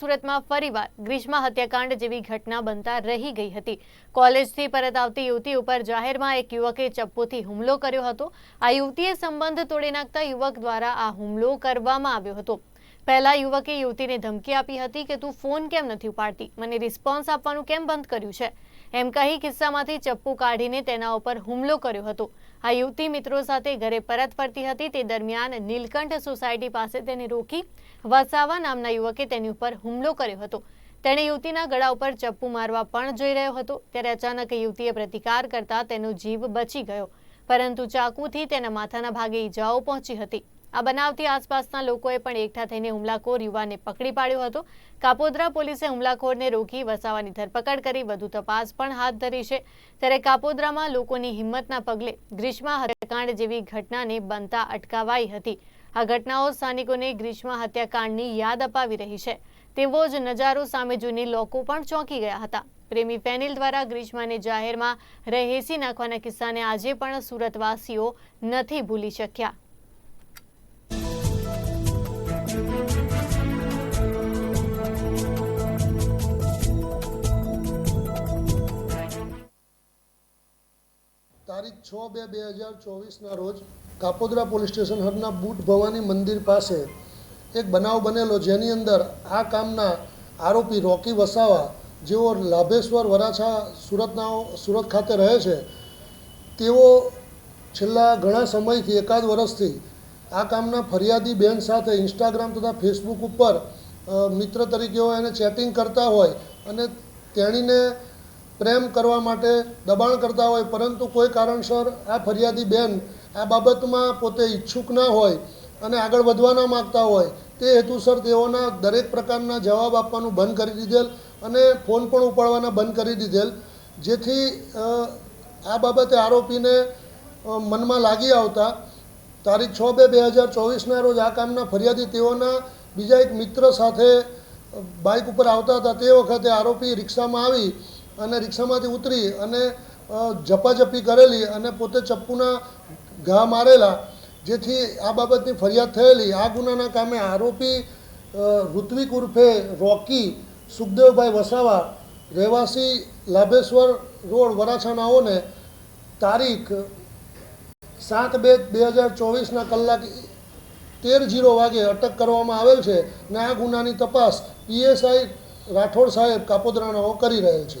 સુરતમાં ફરીવાર ગ્રીષ્મા હત્યાકાંડ જેવી ઘટના બનતા રહી ગઈ હતી. કોલેજથી પરત આવતી યુવતી ઉપર જાહેરમાં એક યુવકે ચપ્પુથી હુમલો કર્યો હતો. આ યુવતીએ સંબંધ તોડી નાખતા યુવક દ્વારા આ હુમલો કરવામાં આવ્યો હતો. પહેલા યુવકે યુવતીને ધમકી આપી હતી કે તું ફોન કેમ નથી ઉપાડતી? મને રિસ્પોન્સ આપવાનું કેમ બંધ કર્યું છે? એમ કહી કિસ્સામાંથી ચપ્પુ કાઢીને તેના ઉપર હુમલો કર્યો હતો. આ યુવતી મિત્રો સાથે ઘરે પરત ફરતી હતી. તે દરમિયાન નીલકંઠ સોસાયટી પાસે તેને રોકી વસાવા નામના યુવકે તેની ઉપર હુમલો કર્યો હતો. તેણે યુવતીના ગળા ઉપર ચપ્પુ મારવા પણ જોઈ રહ્યો હતો. ત્યારે અચાનક યુવતીએ પ્રતિકાર કરતા તેનો જીવ બચી ગયો. પરંતુ ચાકુથી તેના માથાના ભાગે ઈજાઓ પહોંચી હતી. આ બનાવથી આસપાસના લોકોએ પણ એકઠા થઈને હુમલાખોર યુવાનને પકડી પાડ્યો હતો. કાપોદ્રા પોલીસે હુમલાખોરને રોકી વસાવાની ધરપકડ કરી, વધુ તપાસ પણ હાથ ધરી છે. ત્યારે કાપોદ્રામાં લોકોની હિંમતના પગલે ગ્રીષ્મા હત્યાકાંડ જેવી ઘટનાને બનતા અટકાવાઈ હતી. આ ઘટનાઓ સ્થાનિકોને ગ્રીષ્મા હત્યાકાંડની યાદ અપાવી રહી છે. તેવો જ નજારો સામે જોઈને લોકો પણ ચોંકી ગયા હતા. પ્રેમી પેનલ દ્વારા ગ્રીષ્માને જાહેરમાં રહેસી નાખવાના કિસ્સાને આજે પણ સુરતવાસીઓ નથી ભૂલી શક્યા. તારીખ છ બે બે હજાર ચોવીસના રોજ કાપોદરા પોલીસ સ્ટેશન હદના બુટ ભવાની મંદિર પાસે એક બનાવ બનેલો જેની અંદર આ કામના આરોપી રોકી વસાવા, જેઓ લાભેશ્વર, વરાછા સુરતના સુરત ખાતે રહે છે, તેઓ છેલ્લા ઘણા સમયથી, એકાદ વર્ષથી આ કામના ફરિયાદી બેન સાથે ઇન્સ્ટાગ્રામ તથા ફેસબુક ઉપર મિત્ર તરીકે હોય એને ચેટિંગ કરતા હોય અને તેણીને પ્રેમ કરવા માટે દબાણ કરતા હોય, પરંતુ કોઈ કારણસર આ ફરિયાદી બેન આ બાબતમાં પોતે ઈચ્છુક ના હોય અને આગળ વધવા ના માગતા હોય, તે હેતુસર તેઓના દરેક પ્રકારના જવાબ આપવાનું બંધ કરી દીધેલ અને ફોન પણ ઉપાડવાના બંધ કરી દીધેલ. જેથી આ બાબતે આરોપીને મનમાં લાગી આવતા તારીખ છ બે બે હજાર ચોવીસના રોજ આ કામના ફરિયાદી તેઓના બીજા એક મિત્ર સાથે બાઇક ઉપર આવતા હતા. તે વખતે આરોપી રિક્ષામાં આવી અને રિક્ષામાંથી ઉતરી અને ઝપાઝપી કરેલી અને પોતે ચપ્પુના ઘા મારેલા, જેથી આ બાબતની ફરિયાદ થયેલી. આ ગુનાના કામે આરોપી ઋત્વિક ઉર્ફે રોકી, સુખદેવભાઈ વસાવા, રહેવાસી લાભેશ્વર રોડ, વરાછાનાઓને તારીખ સાત બે બે હજાર ચોવીસના કલાક તેર જીરો વાગે અટક કરવામાં આવેલ છે ને આ ગુનાની તપાસ પીએસઆઈ રાઠોડ સાહેબ કાપોદરાનાઓ કરી રહેલ છે.